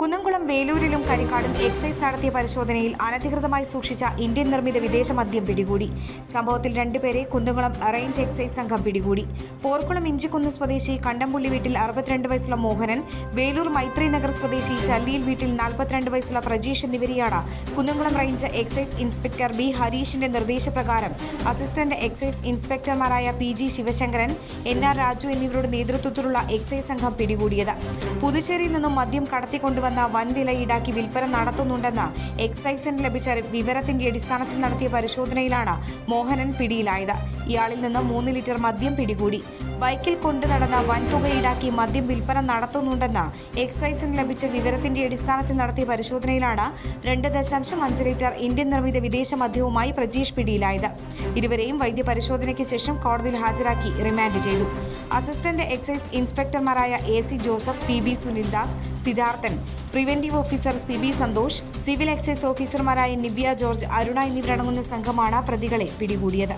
Kunnamkulam വേലൂരിലും കരിക്കാടും excise നടത്തിയ പരിശോധനയിൽ അനധികൃതമായി സൂക്ഷിച്ച ഇന്ത്യൻ നിർമ്മിത വിദേശ മദ്യം പിടികൂടി. സംഭവത്തിൽ രണ്ടുപേരെ കുന്നംകുളം റേഞ്ച് എക്സൈസ് സംഘം പിടികൂടി. പോർക്കുളം ഇഞ്ചിക്കുന്ന് സ്വദേശി കണ്ടംപുള്ളി വീട്ടിൽ അറുപത്തിരണ്ട് വയസ്സുള്ള മോഹനൻ വേലൂർ മൈത്രി നഗർ സ്വദേശി ചല്ലിയിൽ വീട്ടിൽ നാൽപ്പത്തിരണ്ട് വയസ്സുള്ള പ്രജീഷ് എന്നിവരെയാണ് Kunnamkulam range excise inspector B ഹരീഷിന്റെ നിർദ്ദേശപ്രകാരം assistant excise ഇൻസ്പെക്ടർമാരായ P G Sivasankaran N R Raju എന്നിവരുടെ നേതൃത്വത്തിലുള്ള എക്സൈസ് സംഘം പിടികൂടിയത്. പുതുച്ചേരിയിൽ നിന്നും മദ്യം കടത്തിക്കൊണ്ടുവന്ന വൻ വില ഈടാക്കി വിൽപ്പന നടത്തുന്നുണ്ടെന്ന് എക്സൈസിന് ലഭിച്ച വിവരത്തിന്റെ അടിസ്ഥാനത്തിൽ നടത്തിയ പരിശോധനയിലാണ് മോഹനൻ പിടിയിലായത്. ഇയാളിൽ നിന്ന് മൂന്ന് ലിറ്റർ മദ്യം പിടികൂടി. ബൈക്കിൽ കൊണ്ടു നടന്ന വൻതുക ഈടാക്കി മദ്യം വിൽപ്പന നടത്തുന്നുണ്ടെന്ന് എക്സൈസിന് ലഭിച്ച വിവരത്തിന്റെ അടിസ്ഥാനത്തിൽ നടത്തിയ പരിശോധനയിലാണ് രണ്ട് ദശാംശം അഞ്ച് ലിറ്റർ ഇന്ത്യൻ നിർമ്മിത വിദേശ മദ്യവുമായി പ്രജീഷ് പിടിയിലായത്. ഇരുവരെയും വൈദ്യപരിശോധനയ്ക്ക് ശേഷം കോടതിയിൽ ഹാജരാക്കി റിമാൻഡ് ചെയ്തു. Assistant excise ഇൻസ്പെക്ടർമാരായ A C Joseph P B Sunildas Siddharthan preventive officer C B Santhosh civil excise ഓഫീസർമാരായ നിവ്യ ജോർജ് അരുണ എന്നിവരടങ്ങുന്ന സംഘമാണ് പ്രതികളെ പിടികൂടിയത്.